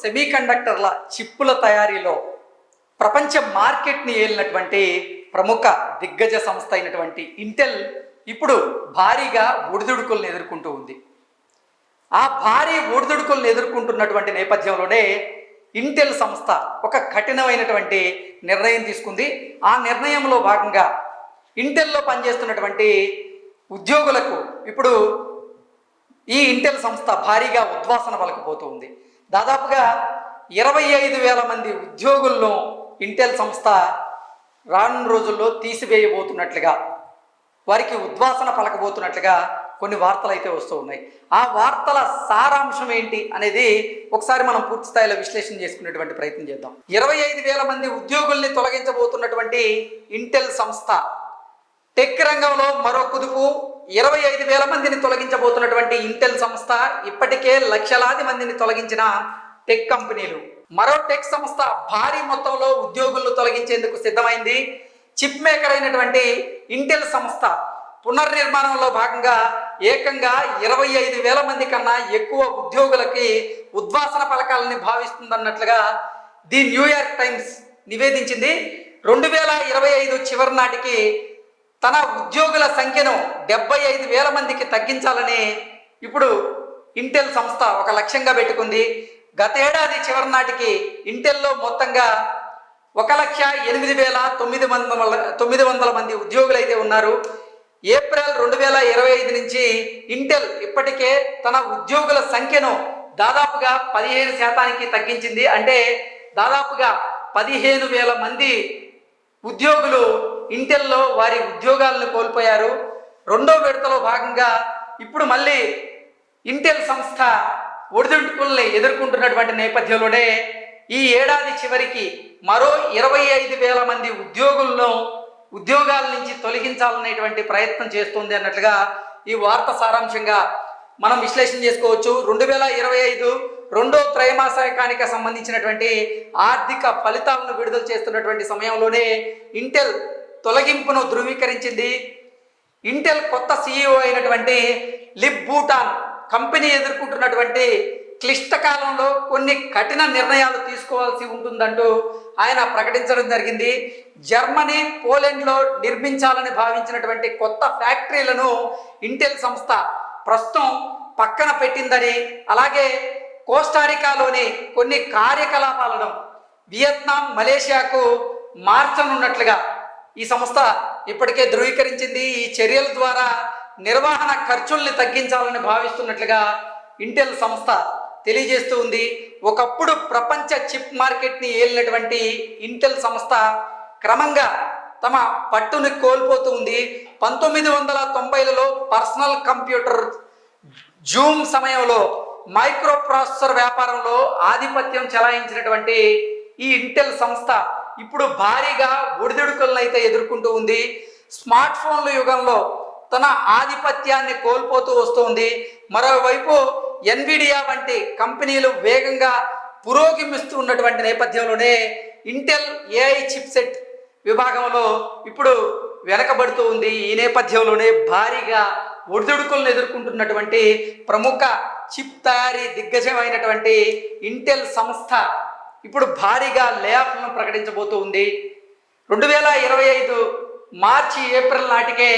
Semi కండక్టర్ల చిప్పుల తయారీలో ప్రపంచ మార్కెట్ని ఏలినటువంటి ప్రముఖ దిగ్గజ సంస్థ అయినటువంటి ఇంటెల్ ఇప్పుడు భారీగా ఒడిదుడుకులను ఎదుర్కొంటూ ఉంది. ఆ భారీ ఒడిదుడుకులను ఎదుర్కొంటున్నటువంటి నేపథ్యంలోనే ఇంటెల్ సంస్థ ఒక కఠినమైనటువంటి నిర్ణయం తీసుకుంది. ఆ నిర్ణయంలో భాగంగా ఇంటెల్లో పనిచేస్తున్నటువంటి ఉద్యోగులకు ఇప్పుడు ఈ ఇంటెల్ సంస్థ భారీగా ఉద్వాసన పలకపోతూ ఉంది. దాదాపుగా ఇరవై ఐదు వేల మంది ఉద్యోగులను ఇంటెల్ సంస్థ రానున్న రోజుల్లో తీసివేయబోతున్నట్లుగా వారికి ఉద్వాసన పలకబోతున్నట్లుగా కొన్ని వార్తలు అయితే వస్తూ ఉన్నాయి. ఆ వార్తల సారాంశం ఏంటి అనేది ఒకసారి మనం పూర్తి స్థాయిలో విశ్లేషణ చేసుకునేటువంటి ప్రయత్నం చేద్దాం. ఇరవై ఐదు వేల మంది ఉద్యోగుల్ని తొలగించబోతున్నటువంటి ఇంటెల్ సంస్థ టెక్ రంగంలో మరో కుదుపు ఇరవై ఐదు వేల మందిని తొలగించబోతున్నటువంటి ఇంటెల్ సంస్థ ఇప్పటికే లక్షలాది మందిని తొలగించిన టెక్ కంపెనీలు. మరో టెక్ సంస్థ భారీ మొత్తంలో ఉద్యోగులను తొలగించేందుకు సిద్ధమైంది. చిప్ మేకర్ అయినటువంటి ఇంటెల్ సంస్థ పునర్నిర్మాణంలో భాగంగా ఏకంగా ఇరవై ఐదు వేల మంది కన్నా ఎక్కువ ఉద్యోగులకి ఉద్వాసన పలకాలని భావిస్తుందన్నట్లుగా ది న్యూయార్క్ టైమ్స్ నివేదించింది. రెండు వేల ఇరవై ఐదు చివరి నాటికి తన ఉద్యోగుల సంఖ్యను డెబ్బై ఐదు వేల మందికి తగ్గించాలని ఇప్పుడు ఇంటెల్ సంస్థ ఒక లక్ష్యంగా పెట్టుకుంది. గతేడాది చివరి నాటికి ఇంటెల్లో మొత్తంగా ఒక లక్ష ఎనిమిది వేల తొమ్మిది వందల తొమ్మిది వందల మంది ఉద్యోగులు అయితే ఉన్నారు. ఏప్రిల్ రెండు వేల ఇరవై ఐదు నుంచి ఇంటెల్ ఇప్పటికే తన ఉద్యోగుల సంఖ్యను దాదాపుగా పదిహేను శాతానికి తగ్గించింది. అంటే దాదాపుగా పదిహేను వేల మంది ఉద్యోగులు ఇంటెల్లో వారి ఉద్యోగాలను కోల్పోయారు. రెండో విడతలో భాగంగా ఇప్పుడు మళ్ళీ ఇంటెల్ సంస్థ ఒడిదుడుకుల్ని ఎదుర్కొంటున్నటువంటి నేపథ్యంలోనే ఈ ఏడాది చివరికి మరో ఇరవై ఐదు వేల మంది ఉద్యోగులను ఉద్యోగాల నుంచి తొలగించాలనేటువంటి ప్రయత్నం చేస్తుంది అన్నట్లుగా ఈ వార్త సారాంశంగా మనం విశ్లేషణ చేసుకోవచ్చు. రెండు వేల ఇరవై ఐదు రెండో త్రైమాసికానికి సంబంధించినటువంటి ఆర్థిక ఫలితాలను విడుదల చేస్తున్నటువంటి సమయంలోనే ఇంటెల్ తొలగింపును ధృవీకరించింది. ఇంటెల్ కొత్త సీఈఓ అయినటువంటి లిబ్ భూటాన్ కంపెనీ ఎదుర్కొంటున్నటువంటి క్లిష్ట కాలంలో కొన్ని కఠిన నిర్ణయాలు తీసుకోవాల్సి ఉంటుందంటూ ఆయన ప్రకటించడం జరిగింది. జర్మనీ పోలెండ్లో నిర్మించాలని భావించినటువంటి కొత్త ఫ్యాక్టరీలను ఇంటెల్ సంస్థ ప్రస్తుతం పక్కన పెట్టిందని అలాగే కోస్టారికాలోని కొన్ని కార్యకలాపాలను వియత్నాం మలేషియాకు మార్చనున్నట్లుగా ఈ సంస్థ ఇప్పటికే ధృవీకరించింది. ఈ చర్యల ద్వారా నిర్వహణ ఖర్చుల్ని తగ్గించాలని భావిస్తున్నట్లుగా ఇంటెల్ సంస్థ తెలియజేస్తూ ఉంది. ఒకప్పుడు ప్రపంచ చిప్ మార్కెట్ని ఏలినటువంటి ఇంటెల్ సంస్థ క్రమంగా తమ పట్టుని కోల్పోతూ ఉంది. పంతొమ్మిది వందల తొంభైలలో పర్సనల్ కంప్యూటర్ జూమ్ సమయంలో మైక్రో ప్రాసెసర్ వ్యాపారంలో ఆధిపత్యం చెలాయించినటువంటి ఈ ఇంటెల్ సంస్థ ఇప్పుడు భారీగా ఒడిదుడుకులను అయితే ఎదుర్కొంటూ ఉంది. స్మార్ట్ ఫోన్ల యుగంలో తన ఆధిపత్యాన్ని కోల్పోతూ వస్తుంది. మరోవైపు ఎన్విడియా వంటి కంపెనీలు వేగంగా పురోగమిస్తూ ఉన్నటువంటి నేపథ్యంలోనే ఇంటెల్ ఏఐ చిప్సెట్ విభాగంలో ఇప్పుడు వెనకబడుతూ ఉంది. ఈ నేపథ్యంలోనే భారీగా ఒడిదుడుకులను ఎదుర్కొంటున్నటువంటి ప్రముఖ చిప్ తయారీ దిగ్గజమైనటువంటి ఇంటెల్ సంస్థ ఇప్పుడు భారీగా లేఆఫ్లను ప్రకటించబోతూ ఉంది. రెండు వేల ఇరవై ఐదు మార్చి ఏప్రిల్ నాటికే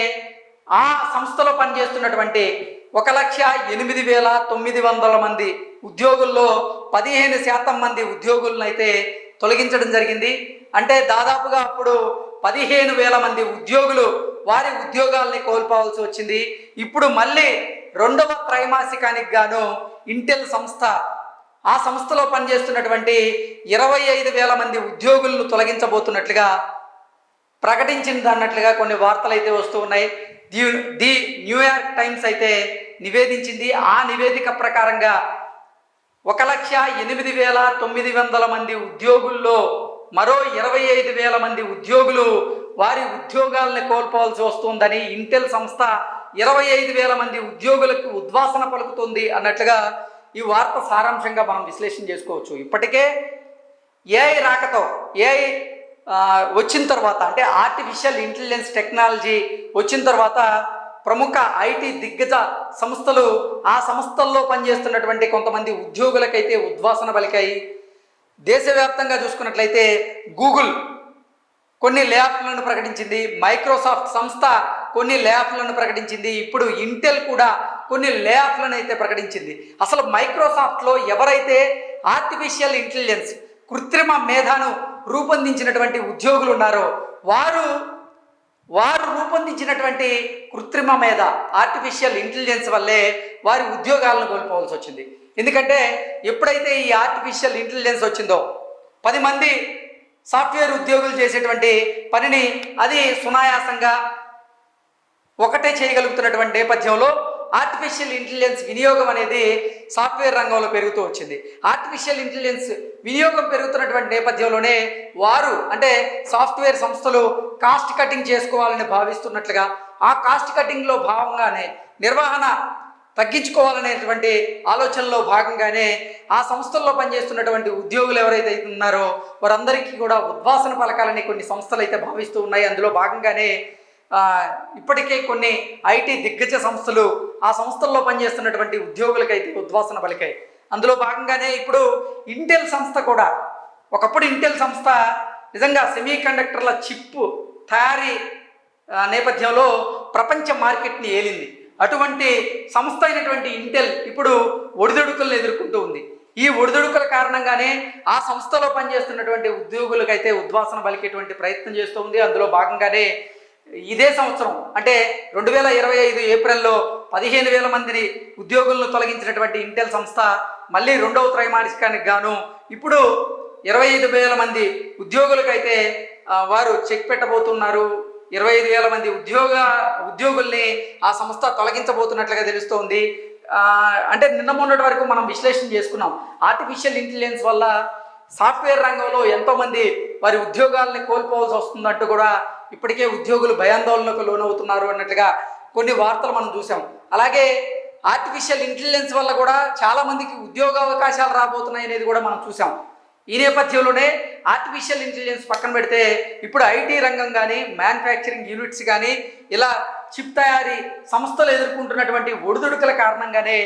ఆ సంస్థలో పనిచేస్తున్నటువంటి ఒక లక్ష ఎనిమిది వేల తొమ్మిది వందల మంది ఉద్యోగుల్లో పదిహేను శాతం మంది ఉద్యోగులను అయితే తొలగించడం జరిగింది. అంటే దాదాపుగా అప్పుడు పదిహేను వేల మంది ఉద్యోగులు వారి ఉద్యోగాల్ని కోల్పోవాల్సి వచ్చింది. ఇప్పుడు మళ్ళీ రెండవ త్రైమాసికానికి గాను ఇంటెల్ సంస్థ ఆ సంస్థలో పనిచేస్తున్నటువంటి ఇరవై ఐదు వేల మంది ఉద్యోగులను తొలగించబోతున్నట్లుగా ప్రకటించింది అన్నట్లుగా కొన్ని వార్తలు అయితే వస్తూ ఉన్నాయి. ది ది న్యూయార్క్ టైమ్స్ అయితే నివేదించింది. ఆ నివేదిక ప్రకారంగా ఒక లక్ష ఎనిమిది వేల తొమ్మిది వందల మంది ఉద్యోగుల్లో మరో ఇరవై ఐదు వేల మంది ఉద్యోగులు వారి ఉద్యోగాలను కోల్పోవాల్సి వస్తుందని ఇంటెల్ సంస్థ ఇరవై ఐదు వేల మంది ఉద్యోగులకు ఉద్వాసన పలుకుతుంది అన్నట్లుగా ఈ వార్త సారాంశంగా మనం విశ్లేషణ చేసుకోవచ్చు. ఇప్పటికే ఏఐ రాకతో ఏఐ వచ్చిన తర్వాత అంటే ఆర్టిఫిషియల్ ఇంటెలిజెన్స్ టెక్నాలజీ వచ్చిన తర్వాత ప్రముఖ ఐటీ దిగ్గజ సంస్థలు ఆ సంస్థల్లో పనిచేస్తున్నటువంటి కొంతమంది ఉద్యోగులకైతే ఉద్వాసన పలికాయి. దేశవ్యాప్తంగా చూసుకున్నట్లయితే గూగుల్ కొన్ని ల్యాప్లను ప్రకటించింది మైక్రోసాఫ్ట్ సంస్థ కొన్ని ల్యాప్లను ప్రకటించింది ఇప్పుడు ఇంటెల్ కూడా కొన్ని ల్యాప్లను అయితే ప్రకటించింది. అసలు మైక్రోసాఫ్ట్లో ఎవరైతే ఆర్టిఫిషియల్ ఇంటెలిజెన్స్ కృత్రిమ మేధాను రూపొందించినటువంటి ఉద్యోగులు ఉన్నారో వారు వారు రూపొందించినటువంటి కృత్రిమ మేధ ఆర్టిఫిషియల్ ఇంటెలిజెన్స్ వల్లే వారి ఉద్యోగాలను కోల్పోవాల్సి వచ్చింది. ఎందుకంటే ఎప్పుడైతే ఈ ఆర్టిఫిషియల్ ఇంటెలిజెన్స్ వచ్చిందో పది మంది సాఫ్ట్వేర్ ఉద్యోగులు చేసేటువంటి పనిని అది సునాయాసంగా ఒకటే చేయగలుగుతున్నటువంటి నేపథ్యంలో ఆర్టిఫిషియల్ ఇంటెలిజెన్స్ వినియోగం అనేది సాఫ్ట్వేర్ రంగంలో పెరుగుతూ వచ్చింది. ఆర్టిఫిషియల్ ఇంటెలిజెన్స్ వినియోగం పెరుగుతున్నటువంటి నేపథ్యంలోనే వారు అంటే సాఫ్ట్వేర్ సంస్థలు కాస్ట్ కటింగ్ చేసుకోవాలని భావిస్తున్నట్లుగా ఆ కాస్ట్ కటింగ్లో భాగంగానే నిర్వహణ తగ్గించుకోవాలనేటువంటి ఆలోచనలో భాగంగానే ఆ సంస్థల్లో పనిచేస్తున్నటువంటి ఉద్యోగులు ఎవరైతే ఉన్నారో వారందరికీ కూడా ఉద్వాసన పలకాలని కొన్ని సంస్థలు అయితే భావిస్తూ ఉన్నాయి. అందులో భాగంగానే ఇప్పటికే కొన్ని ఐటీ దిగ్గజ సంస్థలు ఆ సంస్థల్లో పనిచేస్తున్నటువంటి ఉద్యోగులకైతే ఉద్వాసన పలికాయి. అందులో భాగంగానే ఇప్పుడు ఇంటెల్ సంస్థ కూడా ఒకప్పుడు ఇంటెల్ సంస్థ నిజంగా సెమీ కండక్టర్ల చిప్ తయారీ నేపథ్యంలో ప్రపంచ మార్కెట్ని ఏలింది. అటువంటి సంస్థ అయినటువంటి ఇంటెల్ ఇప్పుడు ఒడిదొడుకులను ఎదుర్కొంటూ ఉంది. ఈ ఒడిదుడుకుల కారణంగానే ఆ సంస్థలో పనిచేస్తున్నటువంటి ఉద్యోగులకైతే ఉద్వాసన పలికేటువంటి ప్రయత్నం చేస్తూ ఉంది. అందులో భాగంగానే ఇదే సంవత్సరం అంటే రెండు వేల ఇరవై ఐదు ఏప్రిల్లో పదిహేను వేల మందిని ఉద్యోగులను తొలగించినటువంటి ఇంటెల్ సంస్థ మళ్ళీ రెండవ త్రైమాసికానికి గాను ఇప్పుడు ఇరవై ఐదు వేల మంది ఉద్యోగులకైతే వారు చెక్ పెట్టబోతున్నారు. ఇరవై ఐదు వేల మంది ఉద్యోగ ఉద్యోగుల్ని ఆ సంస్థ తొలగించబోతున్నట్లుగా తెలుస్తోంది. అంటే నిన్న మొన్నటి వరకు మనం విశ్లేషణ చేసుకున్నాం. ఆర్టిఫిషియల్ ఇంటెలిజెన్స్ వల్ల సాఫ్ట్వేర్ రంగంలో ఎంతోమంది వారి ఉద్యోగాలని కోల్పోవాల్సి వస్తుందంటూ కూడా ఇప్పటికే ఉద్యోగులు భయాందోళనకు లోనవుతున్నారు అన్నట్లుగా కొన్ని వార్తలు మనం చూసాం. అలాగే ఆర్టిఫిషియల్ ఇంటెలిజెన్స్ వల్ల కూడా చాలామందికి ఉద్యోగ అవకాశాలు రాబోతున్నాయి అనేది కూడా మనం చూసాం. ఈ నేపథ్యంలోనే ఆర్టిఫిషియల్ ఇంటెలిజెన్స్ పక్కన పెడితే ఇప్పుడు ఐటీ రంగం కానీ మ్యానుఫ్యాక్చరింగ్ యూనిట్స్ కానీ ఇలా చిప్ తయారీ సంస్థలు ఎదుర్కొంటున్నటువంటి ఒడిదుడుకుల కారణంగానే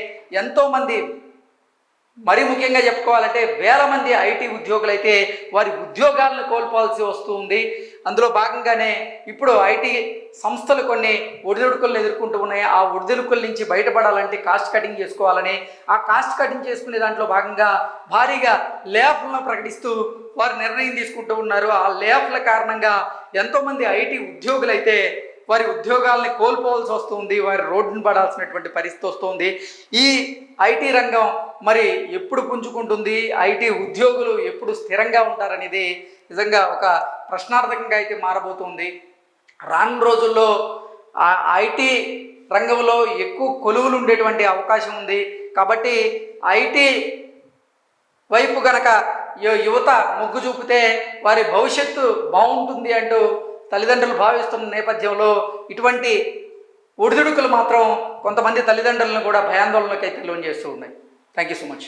ఎంతోమంది మరి ముఖ్యంగా చెప్పుకోవాలంటే వేల మంది ఐటీ ఉద్యోగులైతే వారి ఉద్యోగాలను కోల్పోవాల్సి వస్తుంది అందులో భాగంగానే ఇప్పుడు ఐటీ సంస్థలు కొన్ని ఒడిదుడుకులను ఎదుర్కొంటూ ఉన్నాయి. ఆ ఒడిదుడుకుల నుంచి బయటపడాలంటే కాస్ట్ కటింగ్ చేసుకోవాలని ఆ కాస్ట్ కటింగ్ చేసుకునే దాంట్లో భాగంగా భారీగా లేఫ్లను ప్రకటిస్తూ వారు నిర్ణయం తీసుకుంటూ ఉన్నారు. ఆ లేఫ్ల కారణంగా ఎంతోమంది ఐటీ ఉద్యోగులైతే వారి ఉద్యోగాల్ని కోల్పోవాల్సి వస్తుంది వారి రోడ్డును పడాల్సినటువంటి పరిస్థితి వస్తుంది. ఈ ఐటీ రంగం మరి ఎప్పుడు పుంజుకుంటుంది? ఐటీ ఉద్యోగులు ఎప్పుడు స్థిరంగా ఉంటారనేది నిజంగా ఒక ప్రశ్నార్థకంగా అయితే మారబోతుంది. రాను రోజుల్లో ఆ ఐటీ రంగంలో ఎక్కువ కొలువులు ఉండేటువంటి అవకాశం ఉంది. కాబట్టి ఐటీ వైపు గనక యువత మొగ్గు చూపితే వారి భవిష్యత్తు బాగుంటుంది అంటూ తల్లిదండ్రులు భావిస్తున్న నేపథ్యంలో ఇటువంటి ఒడిదుడుకులు మాత్రం కొంతమంది తల్లిదండ్రులను కూడా భయాందోళనకైతే లోన్ చేస్తూ ఉన్నాయి. Thank you so much